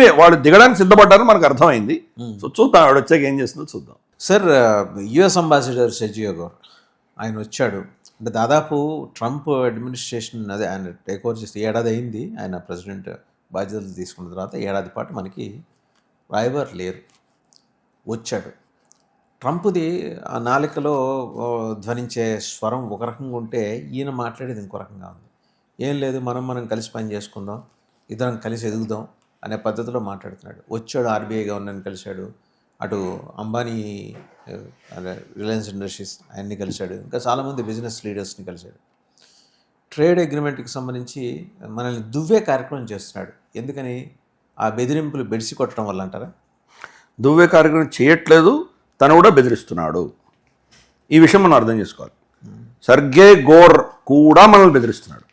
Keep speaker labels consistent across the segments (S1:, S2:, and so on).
S1: Anyway వాళ్ళు దిగడానికి సిద్ధపడ్డారని మనకు అర్థమైంది. సో చూద్దాం ఆవిడ వచ్చాక ఏం చేస్తుందో చూద్దాం.
S2: సార్ యుఎస్ అంబాసిడర్ సెజియో గౌర్ ఆయన వచ్చాడు. అంటే దాదాపు ట్రంప్ అడ్మినిస్ట్రేషన్ అదే ఆయన టేక్ ఓవర్ చేస్తే ఏడాది అయింది. ఆయన ప్రెసిడెంట్ బాధ్యతలు తీసుకున్న తర్వాత ఏడాది పాటు మనకి రాయబార్ లేరు. వచ్చాడు. ట్రంప్ది ఆ నాలికలో ధ్వనించే స్వరం ఒక రకంగా ఉంటే ఈయన మాట్లాడేది ఇంకో రకంగా ఉంది. ఏం లేదు మనం మనం కలిసి పని చేసుకుందాం ఇద్దరం కలిసి ఎదుగుదాం అనే పద్ధతిలో మాట్లాడుతున్నాడు. వచ్చాడు ఆర్బీఐ గవర్నర్ని కలిశాడు. అటు అంబానీ రిలయన్స్ ఇండస్ట్రీస్ ఆయన్ని కలిశాడు. ఇంకా చాలామంది బిజినెస్ లీడర్స్ని కలిశాడు. ట్రేడ్ అగ్రిమెంట్కి సంబంధించి మనల్ని దువ్వే కార్యక్రమం చేస్తున్నాడు. ఎందుకని? ఆ బెదిరింపులు బెడిసి కొట్టడం వల్ల అంటారా?
S1: దువ్వే కార్యక్రమం చేయట్లేదు. తను కూడా బెదిరిస్తున్నాడు. ఈ విషయం మనం అర్థం చేసుకోవాలి. సర్గే గోర్ కూడా మనల్ని బెదిరిస్తున్నాడు.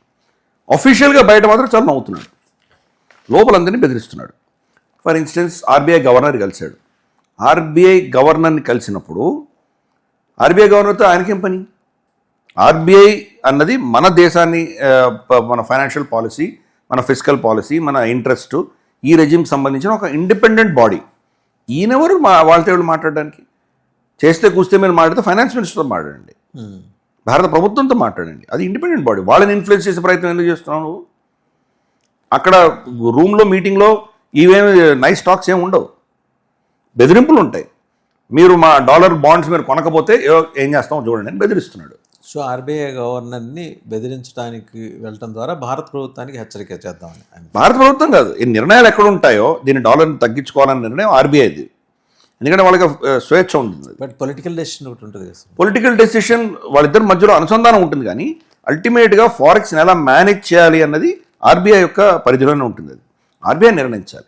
S1: అఫీషియల్గా బయట మాత్రం చాలా నవ్వుతున్నాడు. లోపలందరినీ బెదిరిస్తున్నాడు. ఫర్ ఇన్స్టెన్స్ ఆర్బీఐ గవర్నర్ కలిశాడు. ఆర్బీఐ గవర్నర్ని కలిసినప్పుడు ఆర్బీఐ గవర్నర్తో ఆయనకేం పని? ఆర్బీఐ అన్నది మన దేశాన్ని మన ఫైనాన్షియల్ పాలసీ మన ఫిజికల్ పాలసీ మన ఇంట్రెస్ట్ ఈ రెజిమ్కి సంబంధించిన ఒక ఇండిపెండెంట్ బాడీ ఈయనెవరు? మా వాళ్ళతో ఎవరు మాట్లాడడానికి? చేస్తే కూస్తే మీరు మాట్లాడితే ఫైనాన్స్ మినిస్టర్తో మాట్లాడండి. భారత ప్రభుత్వంతో మాట్లాడండి. అది ఇండిపెండెంట్ బాడీ వాళ్ళని ఇన్ఫ్లుయెన్స్ చేసే ప్రయత్నం ఎందుకు చేస్తున్నావు నువ్వు? అక్కడ రూమ్లో మీటింగ్లో ఇవేమి నైస్ టాక్స్ ఏమి ఉండవు. బెదిరింపులు ఉంటాయి. మీరు మా డాలర్ బాండ్స్ మీరు కొనకపోతే ఏ- చేస్తామో చూడండి అని బెదిరిస్తున్నాడు.
S2: సో ఆర్బీఐ గవర్నర్ని బెదిరించడానికి వెళ్ళటం ద్వారా భారత ప్రభుత్వానికి హెచ్చరిక చేద్దామని
S1: భారత ప్రభుత్వం కాదు. ఈ నిర్ణయాలు ఎక్కడ ఉంటాయో దీన్ని డాలర్ని తగ్గించుకోవాలనే నిర్ణయం ఆర్బీఐది. ఎందుకంటే వాళ్ళకి స్వేచ్ఛ ఉంటుంది.
S2: బట్ పొలిటికల్ డెసిషన్ ఒకటి ఉంటుంది
S1: పొలిటికల్ డెసిషన్ వాళ్ళిద్దరి మధ్యలో అనుసంధానం ఉంటుంది కానీ అల్టిమేట్గా ఫారెక్స్ని ఎలా మేనేజ్ చేయాలి అన్నది ఆర్బీఐ యొక్క పరిధిలోనే ఉంటుంది అది. ఆర్బీఐ నిర్ణయించాలి.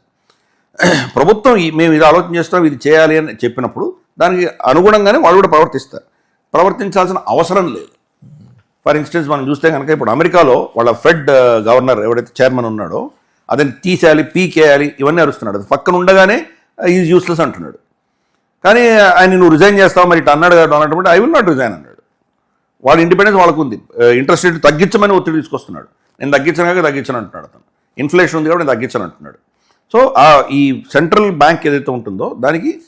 S1: ప్రభుత్వం మేము ఇది ఆలోచన చేస్తాం ఇది చేయాలి అని చెప్పినప్పుడు దానికి అనుగుణంగానే వాళ్ళు కూడా ప్రవర్తిస్తారు. ప్రవర్తించాల్సిన అవసరం లేదు. ఫర్ ఇన్స్టెన్స్ మనం చూస్తే కనుక ఇప్పుడు అమెరికాలో వాళ్ళ ఫెడ్ uh, గవర్నర్ ఎవడైతే చైర్మన్ ఉన్నాడో అదని తీసేయాలి పీకేయాలి ఇవన్నీ అరుస్తున్నాడు. అది పక్కన ఉండగానే uh, ఈజ్ యూస్లెస్ అంటున్నాడు. కానీ uh, ఆయన నువ్వు రిజైన్ చేస్తావు మరి ఇటు అన్నాడు కదా Donald I will not resign అన్నాడు. వాళ్ళ ఇండిపెండెన్స్ వాళ్ళకు ఉంది ఇంట్రెస్ట్ రేట్ తగ్గించమని ఒత్తిడి తీసుకొస్తున్నాడు. నేను తగ్గించను తగ్గించను అంటున్నాడు అతను. ఇన్ఫ్లేషన్ ఉంది కాబట్టి నేను తగ్గించను అంటున్నాడు. సో ఆ ఈ సెంట్రల్ బ్యాంక్ ఏదైతే ఉంటుందో దానికి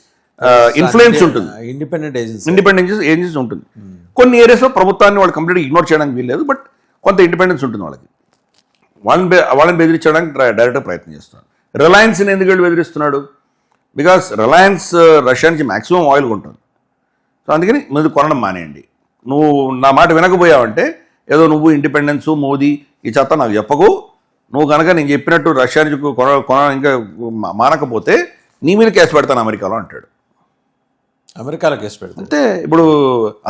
S1: ఇన్ఫ్లుయెన్స్ ఉంటుంది.
S2: ఇండిపెండెంట్ ఏజెన్సీ
S1: ఇండిపెండెన్స్ ఏజెన్సీస్ ఉంటుంది. కొన్ని ఏరియాస్లో ప్రభుత్వాన్ని వాళ్ళు కంప్లీట్గా ఇగ్నోర్ చేయడానికి వీల్లేదు బట్ కొంత ఇండిపెండెన్స్ ఉంటుంది వాళ్ళకి. వాళ్ళని బె- వాళ్ళని బెదిరించడానికి డైరెక్ట్గా ప్రయత్నం చేస్తున్నాడు. రిలయన్స్ని ఎందుకు వెళ్ళి బెదిరిస్తున్నాడు? బికాస్ రిలయన్స్ రష్యా నుంచి మ్యాక్సిమం ఆయిల్ కొంటుంది. సో అందుకని మీరు కొనడం మానేయండి. నువ్వు నా మాట వినకపోయావంటే ఏదో నువ్వు ఇండిపెండెన్స్ మోదీ ఈ చెత్త నాకు చెప్పకు. నువ్వు కనుక నేను చెప్పినట్టు రష్యా నుంచి కొన కొన ఇంకా మానకపోతే నీ మీద కేసు పెడతాను అమెరికాలో అంటాడు.
S2: అమెరికాలో కేసు పెడతారు
S1: అంతే. ఇప్పుడు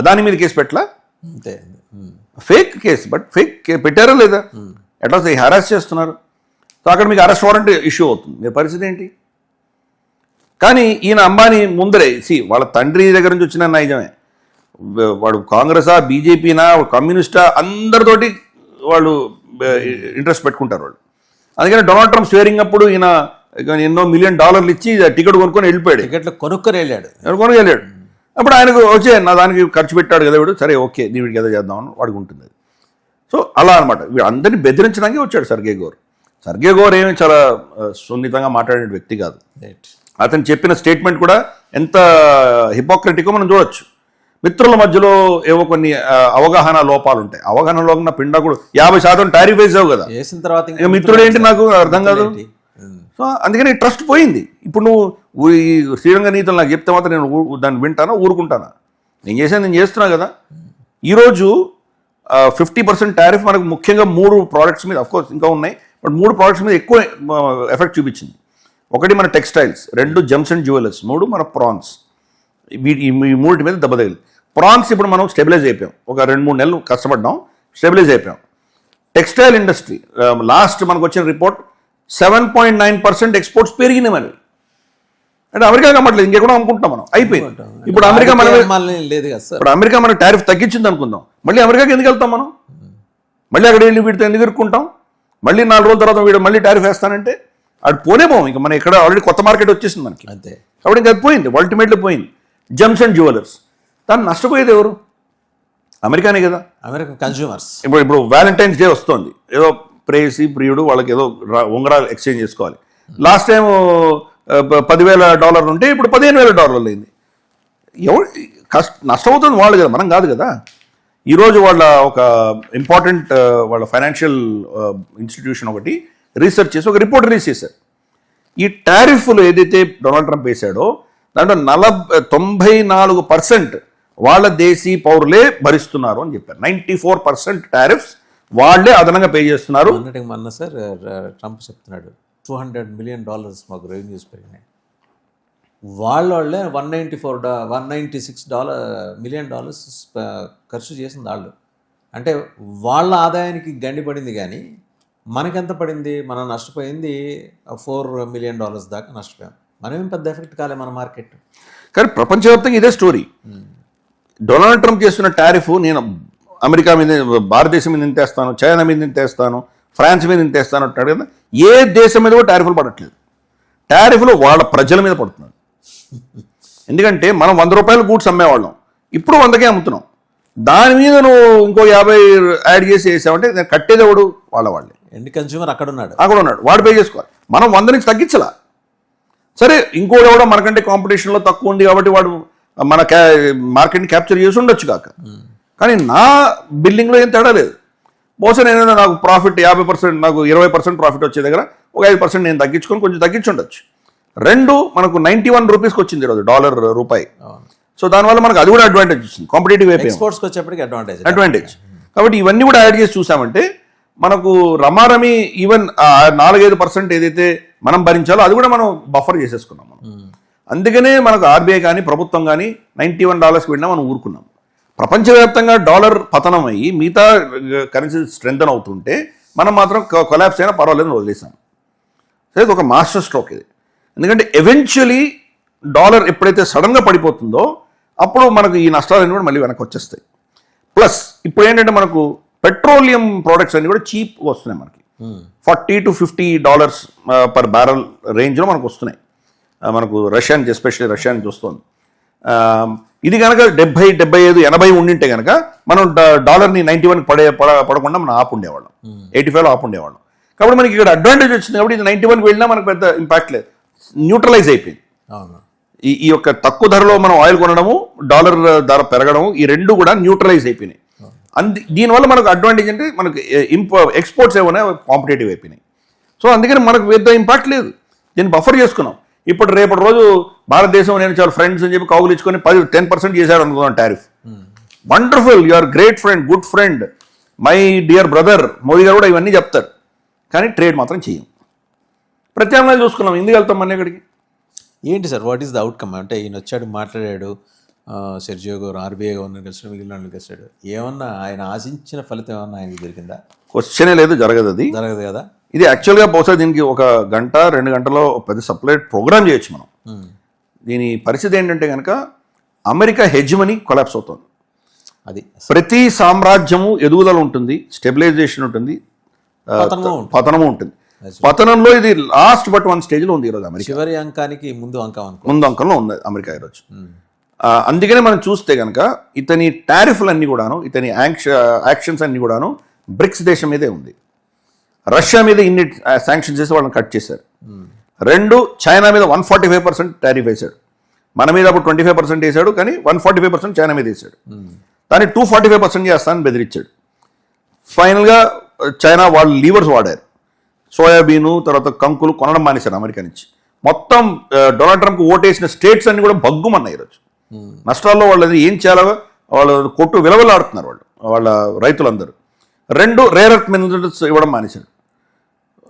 S1: అదాని మీద కేసు పెట్టలా?
S2: అంతే.
S1: ఫేక్ కేసు బట్ ఫేక్ పెట్టారా లేదా? ఎట్లా హెరాస్ చేస్తున్నారు. సో అక్కడ మీకు అరెస్ట్ వారెంట్ ఇష్యూ అవుతుంది. మీ పరిస్థితి ఏంటి? కానీ ఈయన అంబానీ ముందరే సి వాళ్ళ తండ్రి దగ్గర నుంచి వచ్చిన నైజమే. వాడు కాంగ్రెసా బీజేపీనా కమ్యూనిస్టా అందరితోటి వాళ్ళు ఇంట్రెస్ట్ పెట్టుకుంటారు వాళ్ళు. అందుకని డొనాల్డ్ ట్రంప్ స్వేరింగ్ అప్పుడు ఈయన ఎన్నో మిలియన్ డాలర్లు ఇచ్చి టికెట్ కొనుక్కొని వెళ్ళిపోయాడు.
S2: టికెట్లు కొనుక్కొని వెళ్ళాడు
S1: ఎవరు వెళ్ళాడు అప్పుడు ఆయనకు వచ్చే నా దానికి ఖర్చు పెట్టాడు కదా వీడు. సరే ఓకే నీ వీడికి ఏదో చేద్దామని వాడికి ఉంటుంది సో అలా అనమాట వీడు అందరినీ బెదిరించడానికి వచ్చాడు సర్గే గోర్. సర్గే గోర్ ఏమి చాలా సున్నితంగా మాట్లాడే వ్యక్తి కాదు.
S2: రైట్
S1: అతను చెప్పిన స్టేట్మెంట్ కూడా ఎంత హిపోక్రటికో మనం చూడొచ్చు. మిత్రుల మధ్యలో ఏవో కొన్ని అవగాహన లోపాలు ఉంటాయి అవగాహన లోపల పిండా కూడా యాభై శాతం టారిఫ్ వేసావు కదా.
S2: వేసిన తర్వాత
S1: మిత్రుడు ఏంటి నాకు అర్థం కాదు. సో అందుకని ట్రస్ట్ పోయింది. ఇప్పుడు నువ్వు ఈ శ్రీరంగ నీతులు నాకు చెప్తే మాత్రం నేను దాన్ని వింటానా ఊరుకుంటానా? నేను చేసేది నేను చేస్తున్నా కదా. ఈరోజు ఫిఫ్టీ పర్సెంట్ టారిఫ్ మనకు ముఖ్యంగా మూడు ప్రోడక్ట్స్ మీద కోర్స్ ఇంకా ఉన్నాయి. బట్ మూడు ప్రోడక్ట్స్ మీద ఎక్కువ ఎఫెక్ట్ చూపించింది. ఒకటి మన టెక్స్టైల్స్ రెండు జెమ్స్ అండ్ జ్యువెలర్స్ మూడు మన ప్రాన్స్. వీటి ఈ మూడింటి మీద దెబ్బ తగిలింది. ప్రాన్స్ ఇప్పుడు మనం స్టెబిలైజ్ అయిపోయాం. ఒక రెండు మూడు నెలలు కష్టపడ్డాం. స్టెబిలైజ్ అయిపోయాం. టెక్స్టైల్ ఇండస్ట్రీ లాస్ట్ మనకు వచ్చిన report seven point nine percent exports పెరిగినాయి మనవి అంటే అమెరికా కమ్మట్లేదు ఇంకెక్కడో అమ్ముకుంటాం మనం. అయిపోయింది. ఇప్పుడు అమెరికా మన
S2: లేదు
S1: ఇప్పుడు అమెరికా మనకు టారిఫ్ తగ్గించింది అనుకుందాం. మళ్ళీ అమెరికాకి ఎందుకు వెళ్తాం మనం? మళ్ళీ అక్కడ వెళ్ళి వీటితో ఎందుకు ఇరుక్కుంటాం? మళ్ళీ నాలుగు రోజుల తర్వాత వీడు మళ్ళీ టారిఫ్ వేస్తానంటే అటు పోనేమో ఇంకా మన ఇక్కడ ఆల్రెడీ కొత్త మార్కెట్ వచ్చేసింది మనకి.
S2: అంతే.
S1: కాబట్టి ఇంకా అది పోయింది. అల్టిమేట్లీ పోయింది. జమ్స్ అండ్ జ్యువెలర్స్ దాన్ని నష్టపోయేది ఎవరు? అమెరికానే కదా.
S2: అమెరికన్ కన్జ్యూమర్స్
S1: ఇప్పుడు ఇప్పుడు వ్యాలంటైన్స్ డే వస్తుంది. ఏదో ప్రేయసి ప్రియుడు వాళ్ళకి ఏదో ఉంగరాలు ఎక్స్చేంజ్ చేసుకోవాలి. లాస్ట్ టైం పదివేల డాలర్లు ఉంటే ఇప్పుడు పదిహేను వేల డాలర్లు అయింది. ఎవరు కష్ట నష్టమవుతుంది వాళ్ళు కదా మనం కాదు కదా. ఈరోజు వాళ్ళ ఒక ఇంపార్టెంట్ వాళ్ళ ఫైనాన్షియల్ ఇన్స్టిట్యూషన్ ఒకటి రీసెర్చ్ చేసి ఒక రిపోర్ట్ రిలీజ్ చేశారు. ఈ టారిఫ్లు ఏదైతే డొనాల్డ్ ట్రంప్ వేశాడో దాంట్లో నలభై తొంభై నాలుగు పర్సెంట్ వాళ్ళ దేశీ పౌరులే భరిస్తున్నారు అని చెప్పారు. నైంటీ ఫోర్ పర్సెంట్ టారిఫ్స్ వాళ్ళే అదనంగా పే చేస్తున్నారు.
S2: మొన్న సార్ ట్రంప్ చెప్తున్నాడు టూ హండ్రెడ్ మిలియన్ డాలర్స్ మాకు రెవెన్యూస్ పెరిగినాయి. వాళ్ళ వాళ్ళే వన్ నైంటీ ఫోర్ డా one ninety six dollar million dollars ఖర్చు చేసింది వాళ్ళు. అంటే వాళ్ళ ఆదాయానికి గండి పడింది కానీ మనకెంత పడింది? మనం నష్టపోయింది ఫోర్ మిలియన్ డాలర్స్ దాకా నష్టపోయాం. మనమేం పెద్ద ఎఫెక్ట్ కాలే మన మార్కెట్
S1: కానీ ప్రపంచవ్యాప్తంగా ఇదే స్టోరీ డొనాల్డ్ ట్రంప్ చేస్తున్న టారిఫ్ నేను అమెరికా మీద భారతదేశం మీద ఇంతేస్తాను చైనా మీద ఇంతేస్తాను ఫ్రాన్స్ మీద ఇంతేస్తాను అంటాడు కదా. ఏ దేశం మీద కూడా టారిఫ్లు పడట్లేదు. టారిఫ్లు వాళ్ళ ప్రజల మీద పడుతున్నాయి ఎందుకంటే మనం వంద రూపాయలు గూడ్స్ అమ్మేవాళ్ళం. ఇప్పుడు వందకే అమ్ముతున్నాం. దాని మీద నువ్వు ఇంకో యాభై యాడ్ చేసి వేసావంటే నేను కట్టేది ఎవడు? వాళ్ళ వాళ్ళే.
S2: ఎండ్ కన్స్యూమర్ అక్కడ ఉన్నాడు.
S1: అక్కడ ఉన్నాడు. వాడు పే చేసుకోవాలి. మనం వంద నుంచి తగ్గించలా. సరే ఇంకోటి ఎవడో మనకంటే కాంపిటీషన్లో తక్కువ ఉంది కాబట్టి వాడు మన క్యా మార్కెట్ని క్యాప్చర్ చేసి ఉండొచ్చు కాక. కానీ నా బిల్డింగ్లో ఏం తేడా లేదు. బహుశా నేను నాకు ప్రాఫిట్ యాభై పర్సెంట్ నాకు ఇరవై పర్సెంట్ ప్రాఫిట్ వచ్చే దగ్గర ఒక ఐదు పర్సెంట్ నేను తగ్గించుకొని కొంచెం తగ్గించి ఉండొచ్చు. రెండు మనకు నైంటీ వన్ రూపీస్కి వచ్చింది ఈరోజు డాలర్ రూపాయి. సో దానివల్ల మనకు అది కూడా అడ్వాంటేజ్ వచ్చింది. కాంపిటేటివ్
S2: ఎక్స్పోర్ట్స్కి వచ్చేప్పటికి అడ్వాంటేజ్
S1: అడ్వాంటేజ్ కాబట్టి ఇవన్నీ కూడా యాడ్ చేసి చూసామంటే మనకు రమారమి ఈవెన్ నాలుగైదు పర్సెంట్ ఏదైతే మనం భరించాలో అది కూడా మనం బఫర్ చేసేసుకున్నాం మనం. అందుకనే మనకు ఆర్బీఐ కానీ ప్రభుత్వం కానీ నైంటీ వన్ డాలర్స్కి వెళ్ళినా మనం ఊరుకున్నాం. ప్రపంచవ్యాప్తంగా డాలర్ పతనం అయ్యి మిగతా కరెన్సీ స్ట్రెంగ్ అవుతుంటే మనం మాత్రం కొలాప్స్ అయినా పర్వాలేదు అని వదిలేసాం సో ఇది ఒక మాస్టర్ స్ట్రోక్ ఇది. ఎందుకంటే ఎవెన్చువలీ డాలర్ ఎప్పుడైతే సడన్గా పడిపోతుందో అప్పుడు మనకు ఈ నష్టాలన్నీ కూడా మళ్ళీ వెనక్కి వచ్చేస్తాయి. ప్లస్ ఇప్పుడు ఏంటంటే మనకు పెట్రోలియం ప్రోడక్ట్స్ అన్ని కూడా చీప్గా వస్తున్నాయి మనకి. Forty to fifty dollars per barrel రేంజ్లో మనకు వస్తున్నాయి. మనకు రష్యా నుంచి ఎస్పెషల్లీ రష్యా నుంచి వస్తుంది. ఇది కనుక డెబ్బై డెబ్బై ఐదు ఎనభై ఉండింటే కనుక మనం డాలర్ని నైంటీ వన్ పడే పడ పడకుండా మనం ఆపు ఉండేవాళ్ళం. ఎయిటీ ఫైవ్లో ఆపు ఉండేవాళ్ళం. కాబట్టి మనకి ఇక్కడ అడ్వాంటేజ్ వచ్చింది కాబట్టి ఇది నైంటీ వన్కి వెళ్ళినా మనకు పెద్ద ఇంపాక్ట్ లేదు. న్యూట్రలైజ్ అయిపోయింది. ఈ ఈ యొక్క తక్కువ ధరలో మనం ఆయిల్ కొనడము డాలర్ ధర పెరగడము ఈ రెండు కూడా న్యూట్రలైజ్ అయిపోయినాయి. అంది దీనివల్ల మనకు అడ్వాంటేజ్ అంటే మనకు ఇంపో ఎక్స్పోర్ట్స్ ఏమైనా కాంపిటేటివ్ అయిపోయినాయి. సో అందుకని మనకు పెద్ద ఇంపాక్ట్ లేదు. దీన్ని బఫర్ చేసుకున్నాం. ఇప్పుడు రేపటి రోజు భారతదేశం నేను చాలా ఫ్రెండ్స్ అని చెప్పి కౌగులు ఇచ్చుకొని పది టెన్ పర్సెంట్ చేశాడు అనుకున్నాను tariff wonderful you are great friend good friend my dear brother Modi గారు కూడా ఇవన్నీ చెప్తారు. కానీ ట్రేడ్ మాత్రం చేయం ప్రత్యామ్నాయాలు చూసుకున్నాం. ఎందుకు వెళ్తాం మన ఇక్కడికి?
S2: ఏంటి sir what is the outcome అంటే ఈయన వచ్చాడు మాట్లాడాడు సెర్జియో గారు ఆర్బీఐ గవర్నర్ కలిసాడు మిగిలిన వాళ్ళు కలిసాడు. ఏమన్నా ఆయన ఆశించిన ఫలితం ఏమన్నా ఆయనకి దొరికిందా?
S1: క్వశ్చనే లేదు జరగదు అది.
S2: జరగదు కదా?
S1: ఇది యాక్చువల్గా బహుశా దీనికి ఒక గంట రెండు గంటలో పెద్ద సపరేట్ ప్రోగ్రామ్ చేయొచ్చు మనం.
S2: ఉమ్.
S1: దీని పరిస్థితి ఏంటంటే కనుక అమెరికా హెజ్మని కొలాప్స్ అవుతుంది.
S2: అది.
S1: ప్రతి సామ్రాజ్యము ఎదుగుదల ఉంటుంది స్టెబిలైజేషన్ ఉంటుంది
S2: పతనము ఉంటుంది.
S1: పతనంలో ఇది లాస్ట్ బట్ వన్ స్టేజ్లో ఉంది ఈరోజు అమెరికా.
S2: చివరి అంకానికి ముందు అంకం
S1: ముందు అంకంలో ఉంది అమెరికా ఈరోజు. ఆ, అందుకనే మనం చూస్తే కనుక ఇతని టారిఫ్లు అన్ని కూడాను ఇతని యాంక్ష యాక్షన్స్ అన్ని కూడాను బ్రిక్స్ దేశం మీదే ఉంది. రష్యా మీద ఇన్ని శాంక్షన్ చేసి వాళ్ళని కట్ చేశారు. రెండు చైనా మీద one forty five percent tariff వేశాడు. మన మీద అప్పుడు ట్వంటీ ఫైవ్ పర్సెంట్ వేశాడు కానీ one forty five percent China మీద వేశాడు. దాన్ని టూ ఫార్టీ ఫైవ్ పర్సెంట్ చేస్తానని బెదిరించాడు. ఫైనల్గా చైనా వాళ్ళు లీవర్స్ వాడారు. సోయాబీను తర్వాత కంకులు కొనడం మానేశారు అమెరికా నుంచి. మొత్తం డొనాల్డ్ ట్రంప్ ఓటేసిన స్టేట్స్ అన్ని కూడా బగ్గుమన్నాయి ఈరోజు. నష్టాల్లో వాళ్ళది ఏం చేయాలో వాళ్ళు కొట్టు విలవలాడుతున్నారు వాళ్ళు వాళ్ళ రైతులందరూ. రెండు రేర్ ఎర్త్ మినరల్స్ ఇవ్వడం మానేశాడు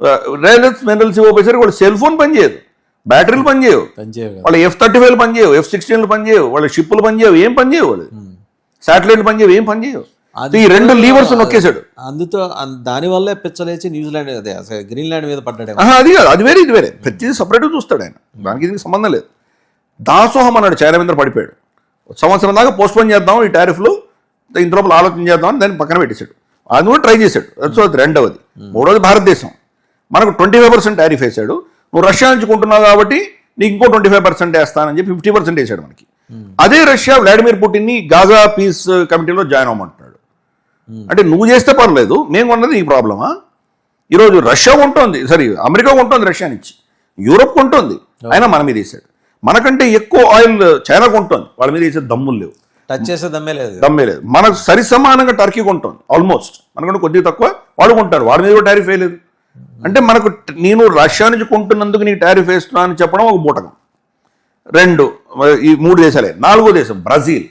S1: ఎర్త్ మినరల్స్ ఇవ్వబోయేసరికి వాళ్ళు సెల్ ఫోన్ పనిచేయదు. బ్యాటరీలు పనిచేయవు. వాళ్ళ ఎఫ్ థర్టీ ఫైవ్ పనిచేయవు ఎఫ్ సిక్స్టీన్లు పనిచేయవు వాళ్ళ షిప్పులు పనిచేయవు ఏం పనిచేయవు వాళ్ళు శాటిలైట్లు పనిచేయవు ఏం పనిచేయవు.
S2: అది
S1: ఈ రెండు లీవర్స్ నొక్కేశాడు.
S2: అందుతో అన్- దానివల్లే పిచ్చలేచి న్యూజిలాండ్ అదే గ్రీన్లాండ్ మీద పడ్డాడేమో.
S1: ఆహా, అది కాదు అది వేరే ఇది వేరే. ప్రతిదీ సపరేట్గా చూస్తాడు ఆయన. దానికి దీనికి సంబంధం లేదు. దాసోహం అన్నాడు చైనా మీద పడిపోయాడు. సంవత్సరం దాకా పోస్ట్ పోన్ చేద్దాం ఈ టారిఫ్లు ఇంత లోపల ఆలోచన చేద్దాం అని దాన్ని పక్కన పెట్టేశాడు. అది కూడా ట్రై చేశాడు. సో అది రెండవది. మూడవది భారతదేశం. మనకు ట్వంటీ ఫైవ్ పర్సెంట్ టారిఫ్ వేశాడు. నువ్వు రష్యా నుంచి కొంటున్నావు కాబట్టి నీకు ఇంకో ట్వంటీ ఫైవ్ పర్సెంట్ వేస్తానని చెప్పి ఫిఫ్టీ పర్సెంట్ వేశాడు మనకి. అదే రష్యా వ్లాడిమిర్ పుటిన్ని గాజా పీస్ కమిటీలో జాయిన్ అవ్వమంటున్నాడు. అంటే నువ్వు చేస్తే పర్లేదు మేము కొన్నది ఈ ప్రాబ్లమా? ఈరోజు రష్యా ఉంటుంది సరే అమెరికా ఉంటుంది రష్యా నుంచి. యూరోప్ కొంటుంది అయినా మన మీద వేసాడు మనకంటే ఎక్కువ ఆయిల్ చైనా కొంటుంది వాళ్ళ మీద వేసే దమ్ములు లేవు.
S2: టచ్ చేసే దమ్మే లేదు.
S1: దమ్మే లేదు. మనకు సరి సమానంగా టర్కీ కొంటుంది ఆల్మోస్ట్. మనకంటే కొద్దిగా తక్కువ వాడు కొంటారు. వాడి మీద కూడా టారిఫ్ వేయలేదు. అంటే మనకు నేను రష్యా నుంచి కొంటున్నందుకు నీకు టారిఫ్ వేస్తున్నా అని చెప్పడం ఒక బూటకం రెండు ఈ మూడు దేశాలే. నాలుగో దేశం బ్రెజిల్.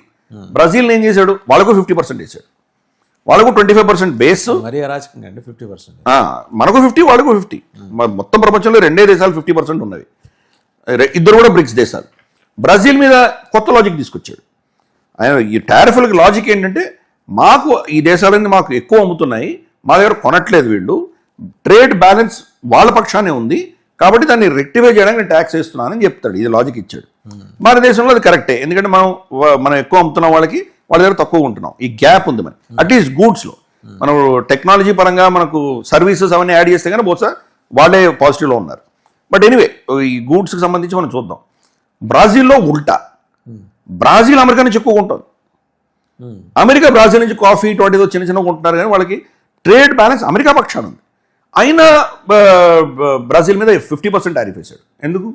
S1: బ్రెజిల్ ఏం చేశాడు? వాళ్ళకు ఫిఫ్టీ పర్సెంట్ వేసాడు వాళ్ళకు ట్వంటీ ఫైవ్ పర్సెంట్ బేస్
S2: మరీ అరాచకంగా అండి ఫిఫ్టీ పర్సెంట్
S1: మనకు ఫిఫ్టీ వాళ్ళకు ఫిఫ్టీ మొత్తం ప్రపంచంలో రెండే దేశాలు ఫిఫ్టీ పర్సెంట్ ఉన్నవి. ఇద్దరు కూడా బ్రిక్స్ దేశాలు. బ్రెజిల్ మీద కొత్త లాజిక్ తీసుకొచ్చాడు. ఆయన ఈ టారిఫ్లకి లాజిక్ ఏంటంటే మాకు ఈ దేశాలన్నీ మాకు ఎక్కువ అమ్ముతున్నాయి మా దగ్గర కొనట్లేదు వీళ్ళు. ట్రేడ్ బ్యాలెన్స్ వాళ్ళ పక్షానే ఉంది. కాబట్టి దాన్ని రెక్టిఫై చేయడానికి నేను ట్యాక్స్ వేస్తున్నానని చెప్తాడు. ఇది లాజిక్ ఇచ్చాడు. మన దేశంలో అది కరెక్టే. ఎందుకంటే మనం మనం ఎక్కువ అమ్ముతున్న వాళ్ళకి వాళ్ళ దగ్గర తక్కువ ఉంటున్నాం. ఈ గ్యాప్ ఉంది మరి. అట్లీస్ట్ గూడ్స్లో మనం టెక్నాలజీ పరంగా మనకు సర్వీసెస్ అవన్నీ యాడ్ చేస్తే కానీ బహుశా వాళ్ళే పాజిటివ్లో ఉన్నారు. బట్ ఎనీవే ఈ గూడ్స్కి సంబంధించి మనం చూద్దాం. బ్రాజిల్లో ఉల్టా. బ్రాజిల్ అమెరికా నుంచి ఎక్కువ ఉంటుంది. అమెరికా బ్రాజిల్ నుంచి కాఫీ ఇటువంటి ఏదో చిన్న చిన్న కొంటున్నారు కానీ వాళ్ళకి ట్రేడ్ బ్యాలెన్స్ అమెరికా పక్షాన ఉంది. బ- బ్రాజిల్ మీద ఫిఫ్టీ పర్సెంట్ టారిఫ్ వేశాడు. ఎందుకు?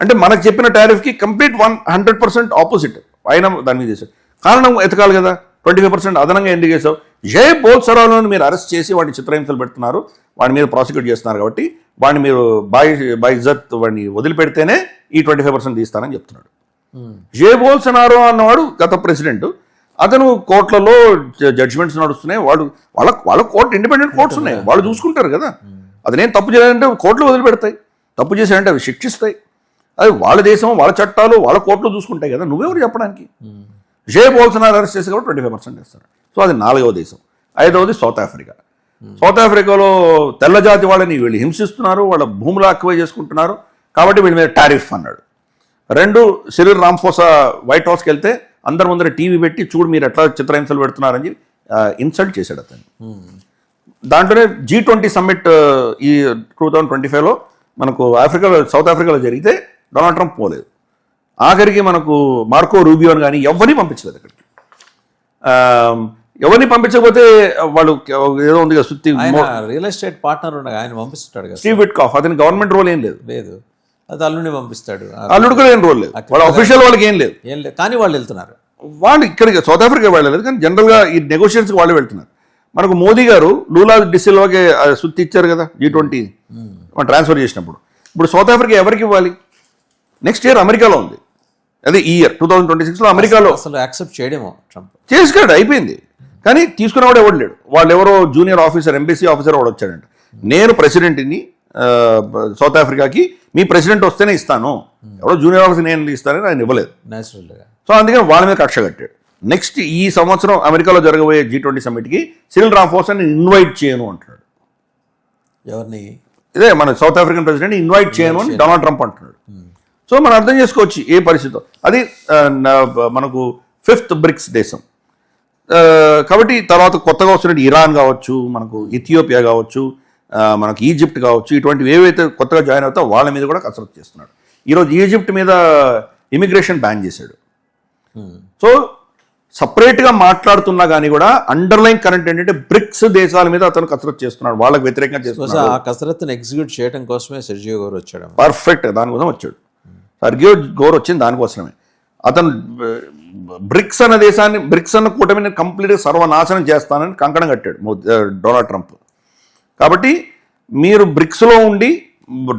S1: అంటే మనకు చెప్పిన టారిఫ్కి complete one hundred percent opposite. అయినా దాని మీద చేశాడు కారణం ఎతకాలి కదా? ట్వంటీ ఫైవ్ పర్సెంట్ అదనంగా ఎందుకు చేసావు జై బోల్సరాలను మీరు అరెస్ట్ చేసి వాడిని చిత్రహింసలు పెడుతున్నారు వాడి మీద ప్రాసిక్యూట్ చేస్తున్నారు కాబట్టి వాడిని మీరు బాయ్ బై ఇజ్జత్ వాడిని వదిలిపెడితేనే ఈ ట్వంటీ ఫైవ్ పర్సెంట్ తీస్తానని చెప్తున్నాడు. జే బోల్సనారో అన్నవాడు గత ప్రెసిడెంట్ అతను కోర్టులలో జడ్జిమెంట్స్ నడుస్తున్నాయి. వాడు వాళ్ళ వాళ్ళ కోర్టు ఇండిపెండెంట్ కోర్ట్స్ ఉన్నాయి. వాళ్ళు చూసుకుంటారు కదా. అతనేం తప్పు చేయాలంటే కోర్టులు వదిలిపెడతాయి. తప్పు చేశాడంటే అవి శిక్షిస్తాయి. అది వాళ్ళ దేశం వాళ్ళ చట్టాలు వాళ్ళ కోర్టులు చూసుకుంటాయి కదా. నువ్వెవరు చెప్పడానికి? జే బోల్సనార్ అరెస్ట్ చేసి కూడా ట్వంటీ ఫైవ్ పర్సెంట్ చేస్తారు సో అది నాలుగవ దేశం. ఐదవది సౌత్ ఆఫ్రికా. సౌత్ ఆఫ్రికాలో తెల్ల జాతి వాళ్ళని వీళ్ళు హింసిస్తున్నారు. వాళ్ళ భూములు ఆక్యుపై చేసుకుంటున్నారు. కాబట్టి వీళ్ళ మీద టారిఫ్ అన్నాడు. రెండు సిరిల్ రాంఫోసా వైట్ హౌస్కి వెళ్తే అందరి ముందర టీవీ పెట్టి చూడు మీరు ఎట్లా చిత్రహింసలు పెడుతున్నారని చెప్పి ఇన్సల్ట్ చేశాడు అతను. దాంట్లోనే జీ ట్వంటీ సమ్మిట్ ఈ టూ థౌజండ్ ట్వంటీ ఫైవ్లో మనకు ఆఫ్రికాలో సౌత్ ఆఫ్రికాలో జరిగితే డొనాల్డ్ ట్రంప్ పోలేదు. ఆఖరికి మనకు మార్కో రూబియోని కానీ ఎవరిని పంపించలేదు అక్కడికి. ఎవరిని పంపించకపోతే వాళ్ళు ఏదో ఉంది కదా సుత్తి
S2: రియల్ ఎస్టేట్ పార్ట్నర్ ఉండగా ఆయన పంపిస్తాడు కదా
S1: స్టీవ్ విట్ కాఫ్ అతని గవర్నమెంట్ రోల్ ఏం లేదు.
S2: లేదు. అది అల్లుని పంపిస్తాడు.
S1: అల్లుడు కూడా ఏం రోల్ లేదు. వాళ్ళ అఫీషియల్ వాళ్ళకి ఏం లేదు.
S2: ఏం లేదు. కానీ వాళ్ళు వెళ్తున్నారు.
S1: వాళ్ళు ఇక్కడికి సౌత్ ఆఫ్రికా వెళ్ళలేదు కానీ జనరల్గా ఈ నెగోషియేషన్స్కి వాళ్ళు వెళ్తున్నారు. మనకు మోదీ గారు లూలా డిసిల్వాకి సుత్తి ఇచ్చారు కదా జీ ట్వంటీ మనం ట్రాన్స్ఫర్ చేసినప్పుడు. ఇప్పుడు సౌత్ ఆఫ్రికా ఎవరికి ఇవ్వాలి? నెక్స్ట్ ఇయర్ అమెరికాలో ఉంది. అదే ఈ ఇయర్ టూ థౌజండ్ ట్వంటీ సిక్స్లో అమెరికాలో.
S2: అసలు యాక్సెప్ట్ చేయడేమో ట్రంప్.
S1: చేసుకాడు అయిపోయింది. కానీ తీసుకునేవాడు ఎవడు లేడు? వాళ్ళు ఎవరో జూనియర్ ఆఫీసర్ ఎంబీసీ ఆఫీసర్ వాడు వచ్చాడంట. నేను ప్రెసిడెంట్ని సౌత్ ఆఫ్రికాకి మీ ప్రెసిడెంట్ వస్తేనే ఇస్తాను. ఎవడో జూనియర్ ఆఫీసర్ నేను ఇస్తానని ఆయన ఇవ్వలేదు. సో అందుకని వాళ్ళ మీద కక్ష కట్టాడు. నెక్స్ట్ ఈ సంవత్సరం అమెరికాలో జరగబోయే జీ ట్వంటీ సమ్మిట్కి సిరిల్ రాంఫోసన్ ఇన్వైట్ చేయను అంటున్నాడు.
S2: ఎవరిని?
S1: ఇదే మన సౌత్ ఆఫ్రికన్ ప్రెసిడెంట్ ఇన్వైట్ చేయను అని డొనాల్డ్ ట్రంప్ అంటున్నాడు. సో మనం అర్థం చేసుకోవచ్చు ఏ పరిస్థితి అది మనకు ఫిఫ్త్ బ్రిక్స్ దేశం. కాబట్టి తర్వాత కొత్తగా వస్తున్న ఇరాన్ కావచ్చు మనకు ఇథియోపియా కావచ్చు మనకు ఈజిప్ట్ కావచ్చు ఇటువంటివి ఏవైతే కొత్తగా జాయిన్ అవుతాయో వాళ్ళ మీద కూడా కసరత్తు చేస్తున్నాడు. ఈరోజు ఈజిప్ట్ మీద ఇమిగ్రేషన్ బ్యాన్ చేశాడు. సో సపరేట్గా మాట్లాడుతున్నా కానీ కూడా అండర్లైన్ కరెంట్ ఏంటంటే బ్రిక్స్ దేశాల మీద అతను కసరత్తు చేస్తున్నాడు వాళ్ళకి వ్యతిరేకంగా చేస్తున్నాడు.
S2: ఆ కసరత్తుని ఎగ్జిక్యూట్ చేయడం కోసమే సెర్జియో గారు వచ్చాడు.
S1: పర్ఫెక్ట్ దానికోసం వచ్చాడు. సర్గియో గోర్ వచ్చింది దానికోసమే. అతను బ్రిక్స్ అన్న దేశాన్ని బ్రిక్స్ అన్న కూటమిని కంప్లీట్గా సర్వనాశనం చేస్తానని కంకణం కట్టాడు డొనాల్డ్ ట్రంప్. కాబట్టి మీరు బ్రిక్స్లో ఉండి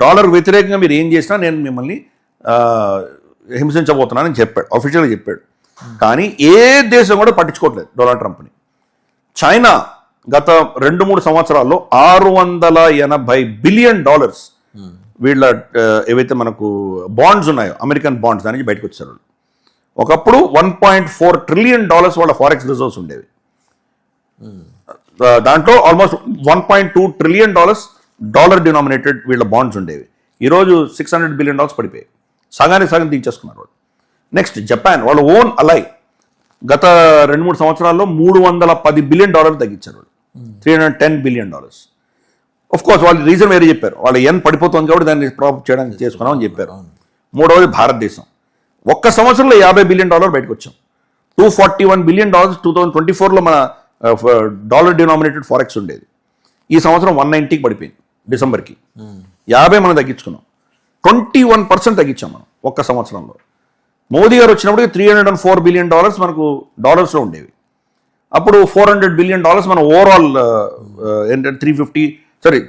S1: డాలర్ వ్యతిరేకంగా మీరు ఏం చేసినా నేను మిమ్మల్ని హింసించబోతున్నానని చెప్పాడు అఫీషియల్గా చెప్పాడు. కానీ ఏ దేశం కూడా పట్టించుకోవట్లేదు డొనాల్డ్ ట్రంప్ని. చైనా గత రెండు మూడు సంవత్సరాల్లో ఆరు వందల ఎనభై బిలియన్ డాలర్స్ వీళ్ళ ఏవైతే మనకు బాండ్స్ ఉన్నాయో అమెరికన్ బాండ్స్ దాని నుంచి బయటకు వచ్చారు ఒకప్పుడు one point four trillion dollars వాళ్ళ ఫారెక్స్ రిజర్వ్స్ ఉండేవి. దాంట్లో almost one point two trillion dollars dollar denominated వీళ్ళ బాండ్స్ ఉండేవి. ఈరోజు సిక్స్ హండ్రెడ్ బిలియన్ డాలర్స్ పడిపోయాయి. సగానికి సగం తీర్చేసుకున్నారు వాళ్ళు. నెక్స్ట్ జపాన్ వాళ్ళ ఓన్ అలై గత రెండు మూడు సంవత్సరాల్లో మూడు వందల పది బిలియన్ డాలర్లు తగ్గించారు వాళ్ళు. Three hundred ten billion dollars of course వాళ్ళు రీజన్ వేరే చెప్పారు. వాళ్ళ ఎన్ పడిపోతుంది కాబట్టి దాన్ని ప్రాప్ చేయడానికి చేసుకున్నామని చెప్పారు. మూడవది భారతదేశం. ఒక్క సంవత్సరంలో యాభై బిలియన్ డాలర్ బయటకు వచ్చాం. Two forty one billion dollars two thousand twenty ఫోర్లో మన డాలర్ డినామినేటెడ్ ఫారెక్స్ ఉండేది. ఈ సంవత్సరం వన్ నైంటీకి పడిపోయింది డిసెంబర్కి. యాభై మనం తగ్గించుకున్నాం. ట్వంటీ వన్ పర్సెంట్ తగ్గించాం మనం ఒక్క సంవత్సరంలో. మోదీ గారు వచ్చినప్పుడు three hundred and four billion dollars మనకు డాలర్స్లో ఉండేవి. అప్పుడు ఫోర్ హండ్రెడ్ బిలియన్ డాలర్స్ మన ఓవరాల్ ఏంటంటే three fifty sorry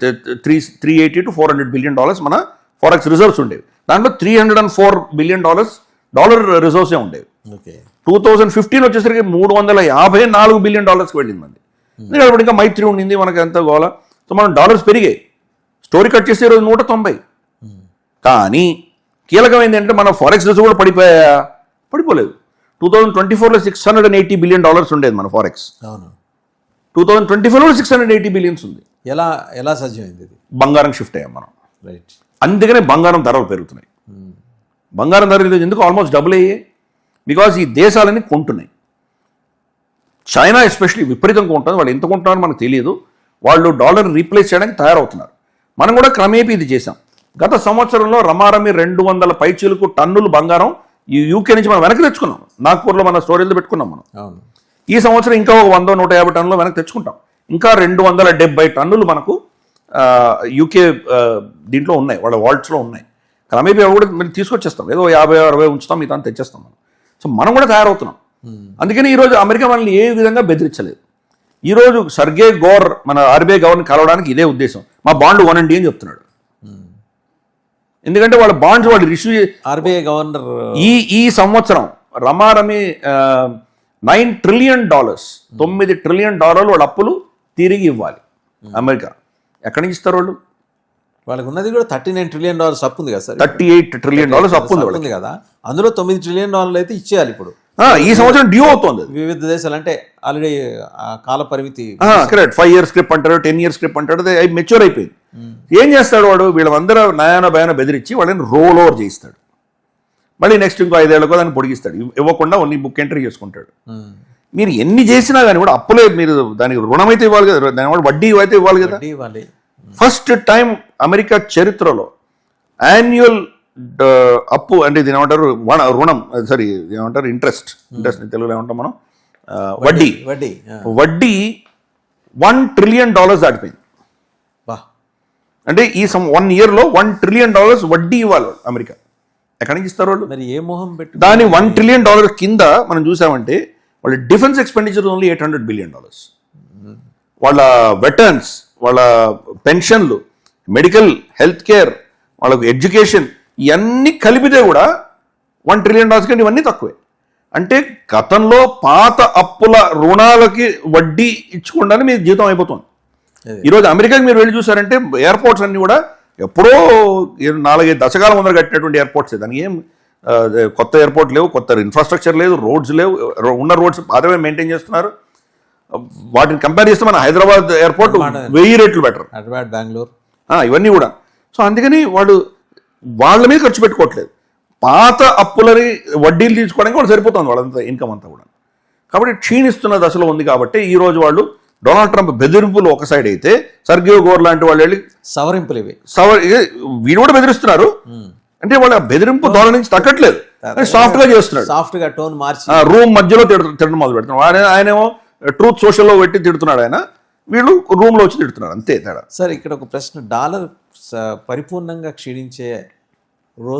S1: three three eighty to four hundred billion dollars మన ఫారెక్స్ రిజర్వ్స్ ఉండేవి. దాంట్లో three hundred and four billion dollars dollar రిజర్వ్సే ఉండేవి.
S2: ఓకే.
S1: టూ థౌజండ్ ఫిఫ్టీన్ వచ్చేసరికి మూడు వందల యాభై నాలుగు బిలియన్ డాలర్స్కి వెళ్ళింది మంది ఎందుకంటే అప్పుడు ఇంకా మైత్రి ఉండింది మనకి ఎంత గోల. సో మనం డాలర్స్ పెరిగాయి. స్టోరీ కట్ చేస్తే ఈరోజు నూట తొంభై. కానీ కీలకమైంది అంటే మన ఫారెక్స్ రిజర్వ్ కూడా పడిపోయా? పడిపోలేదు. టూ థౌజండ్ ట్వంటీ ఫోర్లో six hundred and eighty billion dollars ఉండేది మన ఫారెక్స్
S2: అవును.
S1: టూ థౌజండ్ ట్వంటీ ఫోర్లో సిక్స్ హండ్రెడ్ ఎయిటీ బిలియన్స్ ఉంది.
S2: ఎలా ఎలా సాధ్యమైంది ఇది?
S1: బంగారం షిఫ్ట్ అయ్యాం మనం.
S2: రైట్
S1: అందుకనే బంగారం ధరలు పెరుగుతున్నాయి. బంగారం ధరలు ఎందుకు? ఆల్మోస్ట్ డబుల్ అయ్యాయి. బికాజ్ ఈ దేశాలని కొంటున్నాయి. చైనా ఎస్పెషల్లీ విపరీతంగా ఉంటుంది. వాళ్ళు ఎంత కొంటున్నారో మనకు తెలియదు వాళ్ళు డాలర్ రీప్లేస్ చేయడానికి తయారవుతున్నారు. మనం కూడా క్రమేపీ ఇది చేశాం. గత సంవత్సరంలో రమారమి రెండు వందల పైచీలకు టన్నులు బంగారం ఈ యూకే నుంచి మనం వెనక్కి తెచ్చుకున్నాం. నాగ్పూర్లో మన స్టోరేజ్లో పెట్టుకున్నాం మనం. ఈ సంవత్సరం ఇంకా ఒక వంద నూట యాభై టన్నులు వెనక్కి తెచ్చుకుంటాం. ఇంకా రెండు వందల డెబ్బై టన్నులు మనకు యూకే దీంట్లో ఉన్నాయి. వాళ్ళ వాల్ట్స్లో ఉన్నాయి. క్రమేపీ అవి కూడా మేము తీసుకొచ్చేస్తాం. ఏదో యాభై అరవై ఉంచుతాం మిగతా తెచ్చేస్తాం మనం. సో మనం కూడా తయారవుతున్నాం. అందుకని ఈరోజు అమెరికా మనల్ని ఏ విధంగా బెదిరించలేదు. ఈరోజు సర్గే గోర్ మన ఆర్బీఐ గవర్నర్ కలవడానికి ఇదే ఉద్దేశం. మా బాండ్ వనండి అని చెప్తున్నాడు. ఎందుకంటే వాళ్ళ బాండ్స్ వాళ్ళు ఇష్యూ
S2: ఆర్బీఐ గవర్నర్
S1: ఈ ఈ సంవత్సరం రమారమి నైన్ ట్రిలియన్ డాలర్స్ తొమ్మిది ట్రిలియన్ డాలర్లు వాళ్ళ అప్పులు తిరిగి ఇవ్వాలి అమెరికా. ఎక్కడి నుంచి ఇస్తారు వాళ్ళు?
S2: వాళ్ళకి ఉన్నది కూడా థర్టీ నైన్ ట్రిలియన్ డాలర్స్ అప్పు ఉంది కదా sir.
S1: Thirty eight trillion dollars అప్పు ఉంది
S2: కదా. అందులో తొమ్మిది ట్రిలియన్ డాలర్లు అయితే ఇచ్చేయాలి ఇప్పుడు.
S1: ఈ సంవత్సరం డ్యూ అవుతుంది
S2: వివిధ దేశాలు అంటే ఆల్రెడీ కాల పరిమితి
S1: కరెక్ట్ ఫైవ్ ఇయర్స్ స్క్రిప్ అంటారు టెన్ ఇయర్స్ స్క్రిప్ అంటారు అది మెచ్యూర్ అయిపోయింది. ఏం చేస్తాడు వాడు? వీళ్ళందరూ నయాన భయాన బెదిరించి వాళ్ళని రోల్ ఓవర్ చేయిస్తాడు. మళ్ళీ నెక్స్ట్ ఇంకో ఐదేళ్ళకో దాన్ని పొడిగిస్తాడు. ఇవ్- ఇవ్వకుండా ఓన్లీ బుక్ ఎంట్రీ చేసుకుంటాడు. మీరు ఎన్ని చేసినా కానీ కూడా అప్పులే మీరు దానికి రుణం అయితే ఇవ్వాలి కదా దాని వడ్డీ అయితే ఇవ్వాలి కదా. ఫస్ట్ టైం అమెరికా చరిత్రలో యాన్యువల్ అప్పు అంటే దీని ఏమంటారు? రుణం సారీ ఏమంటారు? ఇంట్రెస్ట్ ఇంట్రెస్ట్ తెలుగులో ఏమంటాం మనం? వడ్డీ
S2: వడ్డీ.
S1: వడ్డీ వన్ ట్రిలియన్ డాలర్స్ దాటిపోయింది. అంటే ఈ సమ్ వన్ ఇయర్లో వన్ ట్రిలియన్ డాలర్స్ వడ్డీ ఇవ్వాలి అమెరికా. ఎక్కడి నుంచి ఇస్తారు వాళ్ళు?
S2: మరి ఏ మొహం పెట్టు
S1: దాని వన్ ట్రిలియన్ డాలర్ కింద మనం చూసామంటే వాళ్ళ defence expenditure only eight hundred billion dollars. వాళ్ళ వెటర్న్స్ వాళ్ళ పెన్షన్లు మెడికల్ హెల్త్ కేర్ వాళ్ళకు ఎడ్యుకేషన్ ఇవన్నీ కలిపితే కూడా వన్ ట్రిలియన్ డాలర్స్ కంటే ఇవన్నీ తక్కువే. అంటే గతంలో పాత అప్పుల రుణాలకి వడ్డీ ఇచ్చుకుండానే మీ జీతం అయిపోతుంది. ఈరోజు అమెరికాకి మీరు వెళ్ళి చూసారంటే ఎయిర్పోర్ట్స్ అన్ని కూడా ఎప్పుడో నాలుగైదు దశకాల ముందర కట్టినటువంటి ఎయిర్పోర్ట్స్ దానికి ఏం కొత్త ఎయిర్పోర్ట్ లేవు కొత్త ఇన్ఫ్రాస్ట్రక్చర్ లేదు రోడ్స్ లేవు ఉన్న రోడ్స్ పాతవే మెయింటైన్ చేస్తున్నారు. వాటిని కంపేర్ చేస్తే మన హైదరాబాద్ ఎయిర్పోర్ట్ వెయ్యి రెట్లు బెటర్
S2: అడ్వాడ్ బెంగళూరు.
S1: ఇవన్నీ కూడా. సో అందుకని వాడు వాళ్ళ మీద ఖర్చు పెట్టుకోవట్లేదు. పాత అప్పులని వడ్డీలు తీసుకోవడానికి వాళ్ళు సరిపోతుంది వాళ్ళంతా ఇన్కమ్ అంతా కూడా కాబట్టి క్షీణిస్తున్న దశలో ఉంది కాబట్టి ఈ రోజు వాళ్ళు డొనాల్డ్ ట్రంప్ బెదిరింపులు ఒక సైడ్ అయితే సర్గియో గోర్ లాంటి వాళ్ళు వెళ్ళి
S2: సవరింపులు ఇవి.
S1: సవర్ వీడు కూడా బెదిరిస్తున్నారు. అంటే వాళ్ళ బెదిరింపు ధోరణి నుంచి తగ్గట్లేదు. సాఫ్ట్గా చేస్తున్నాడు.
S2: సాఫ్ట్గా టోన్ మార్చి
S1: రూమ్ మధ్యలో తిడ- తిట్టడం మొదలు పెడుతున్నాడు. ఆయన ఆయనేమో ట్రూత్ సోషల్లో పెట్టి తిడుతున్నాడు ఆయన. వీళ్ళు రూమ్లో వచ్చి తిడుతున్నారు. అంతే తేడా.
S2: సార్ ఇక్కడ ఒక ప్రశ్న. డాలర్ పరిపూర్ణంగా క్షీణించే రోజు